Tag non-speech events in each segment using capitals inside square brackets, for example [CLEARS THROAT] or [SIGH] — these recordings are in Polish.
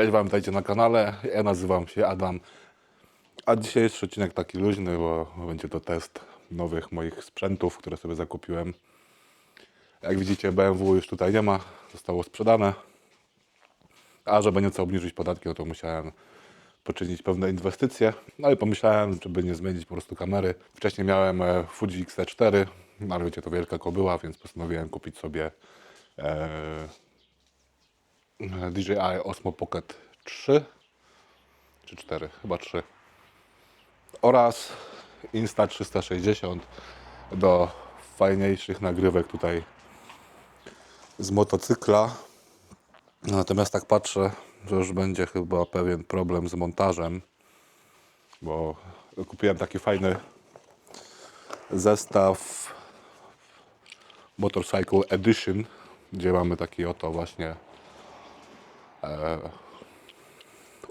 Cześć Wam, witajcie na kanale. Ja nazywam się Adam. A dzisiejszy odcinek taki luźny, bo będzie to test nowych moich sprzętów, które sobie zakupiłem. Jak widzicie, BMW już tutaj nie ma, zostało sprzedane. A żeby nieco obniżyć podatki, no to musiałem poczynić pewne inwestycje. No i pomyślałem, żeby nie zmienić po prostu kamery. Wcześniej miałem e, Fuji X-T4, no ale wiecie, to wielka kobyła, więc postanowiłem kupić sobie e, DJI Osmo Pocket 3 czy 4, chyba 3 oraz Insta360 do fajniejszych nagrywek tutaj z motocykla. Natomiast tak patrzę, że już będzie chyba pewien problem z montażem, bo kupiłem taki fajny zestaw Motorcycle Edition, gdzie mamy taki oto właśnie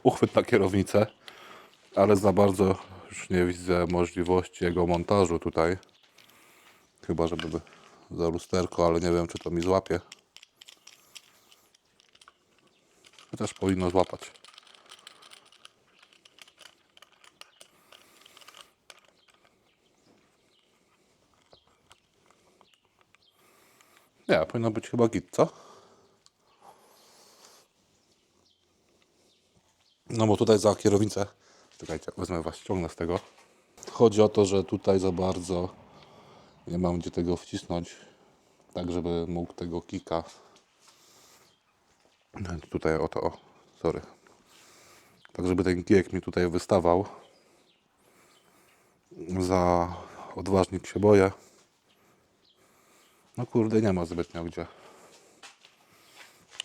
uchwyt na kierownicę, ale za bardzo już nie widzę możliwości jego montażu tutaj. Chyba, żeby za lusterko, ale nie wiem, czy to mi złapie. Chociaż powinno złapać. Nie, powinno być chyba git, co? No bo tutaj za kierownicę, czekajcie, wezmę was, ściągnę z tego. Chodzi o to, że tutaj za bardzo nie mam gdzie tego wcisnąć, tak żeby mógł tego kika. Tutaj o to, o, sorry. Tak żeby ten kijek mi tutaj wystawał. Za odważnik się boję. No kurde, nie ma zbytnio gdzie.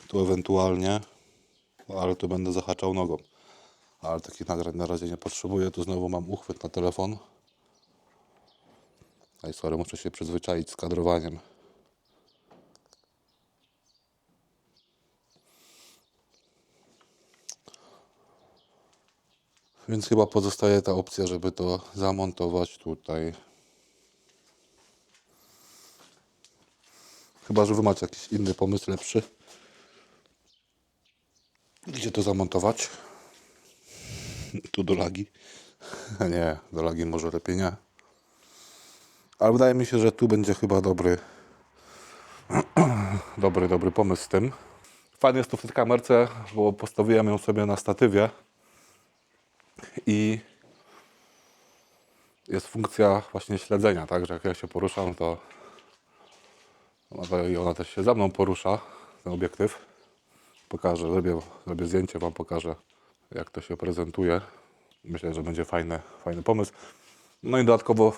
Tu ewentualnie, ale tu będę zahaczał nogą ale takich nagrań na razie nie potrzebuję. Tu znowu mam uchwyt na telefon. Ej, sorry, muszę się przyzwyczaić z kadrowaniem. Więc chyba pozostaje ta opcja, żeby to zamontować tutaj. Chyba, że Wy macie jakiś inny pomysł lepszy. Gdzie to zamontować? Tu do lagi. [LAUGHS] Nie, do lagi może lepiej nie. Ale wydaje mi się, że tu będzie chyba dobry, [CLEARS THROAT] dobry, dobry pomysł z tym. Fajnie jest to w tej kamerce, bo postawiłem ją sobie na statywie i jest funkcja właśnie śledzenia, tak, że jak ja się poruszam, to i ona też się za mną porusza, ten obiektyw. Pokażę, zrobię, zrobię zdjęcie, Wam pokażę, jak to się prezentuje. Myślę, że będzie fajny, fajny pomysł. No i dodatkowo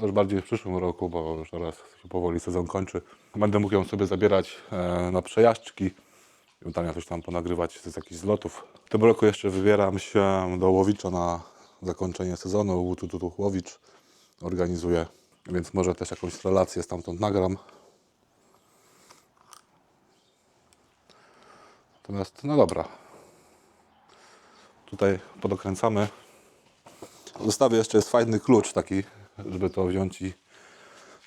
też bardziej w przyszłym roku, bo już teraz się powoli sezon kończy. Będę mógł ją sobie zabierać e, na przejażdżki i tam coś tam ponagrywać z jakichś zlotów. W tym roku jeszcze wybieram się do Łowicza na zakończenie sezonu. Łutututu Łowicz organizuje, więc może też jakąś relację stamtąd nagram. Natomiast, no dobra. Tutaj podokręcamy. W zestawie jeszcze jest fajny klucz taki, żeby to wziąć i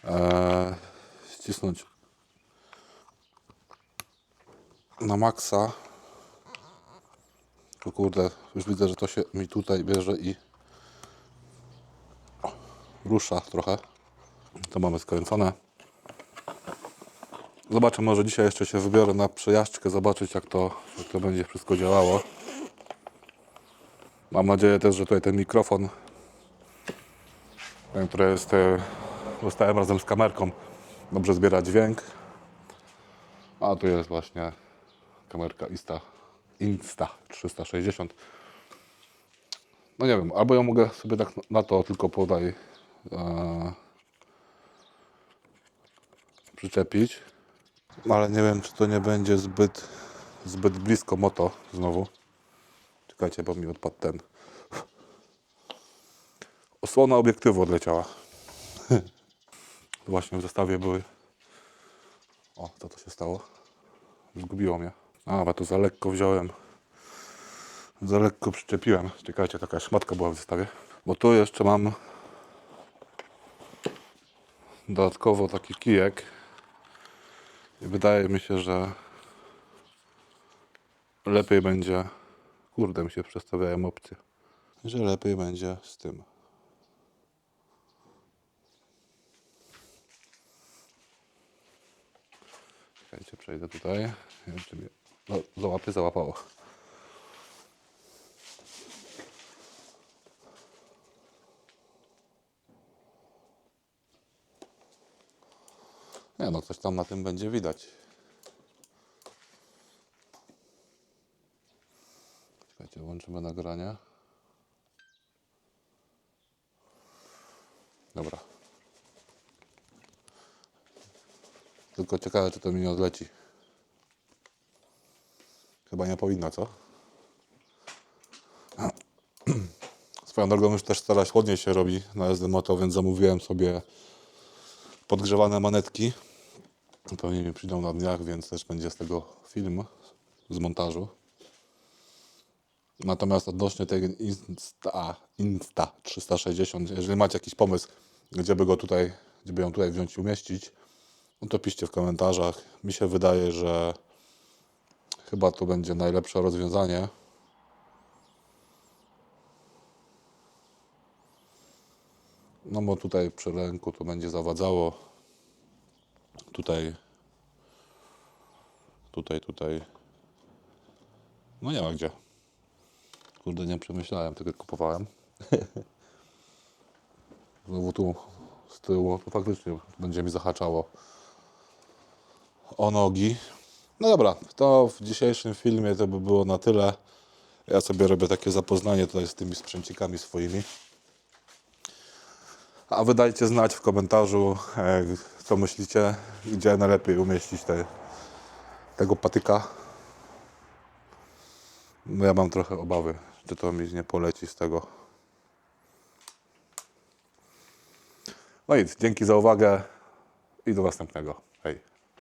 e, ścisnąć na maksa. Tu kurde, już widzę, że to się mi tutaj bierze i rusza trochę. To mamy skręcone. Zobaczę, może dzisiaj jeszcze się wybiorę na przejażdżkę, zobaczyć jak to, jak to będzie wszystko działało. Mam nadzieję też, że tutaj ten mikrofon, ten, który jest, e, dostałem razem z kamerką, dobrze zbiera dźwięk. A tu jest właśnie kamerka Insta, Insta 360. No nie wiem, albo ją mogę sobie tak na to tylko podaj e, przyczepić. Ale nie wiem, czy to nie będzie zbyt, zbyt blisko moto znowu. Czekajcie, bo mi odpadł ten. Osłona obiektywu odleciała. [LAUGHS] Właśnie w zestawie były. O, co to się stało? Zgubiło mnie. A, bo tu za lekko wziąłem. Za lekko przyczepiłem. Czekajcie, taka szmatka była w zestawie. Bo tu jeszcze mam dodatkowo taki kijek. I wydaje mi się, że lepiej będzie. Kurde, mi się przestawiają opcje. Że lepiej będzie z tym. Czekajcie, przejdę tutaj. Nie wiem, czy mnie no, załapie, załapało. Nie no, coś tam na tym będzie widać. Włączymy nagranie. Dobra. Tylko ciekawe, czy to mi nie odleci. Chyba nie powinno, co? Swoją drogą już też teraz chłodniej się robi na SD Moto, więc zamówiłem sobie podgrzewane manetki. Pewnie mi przyjdą na dniach, więc też będzie z tego film z montażu. Natomiast odnośnie tego Insta, Insta 360, jeżeli macie jakiś pomysł, gdzie by go tutaj, gdzie by ją tutaj wziąć i umieścić, no to piszcie w komentarzach. Mi się wydaje, że chyba to będzie najlepsze rozwiązanie. No bo tutaj przy ręku to będzie zawadzało. Tutaj, tutaj, tutaj. No nie ma gdzie. Kurde, nie przemyślałem, tylko kupowałem. [LAUGHS] Znowu tu z tyłu, to faktycznie będzie mi zahaczało o nogi. No dobra, to w dzisiejszym filmie to by było na tyle. Ja sobie robię takie zapoznanie tutaj z tymi sprzęcikami swoimi. A wy dajcie znać w komentarzu, e, co myślicie, gdzie najlepiej umieścić te, tego patyka. No ja mam trochę obawy, czy to mi nie poleci z tego. No nic, dzięki za uwagę i do następnego. Hej.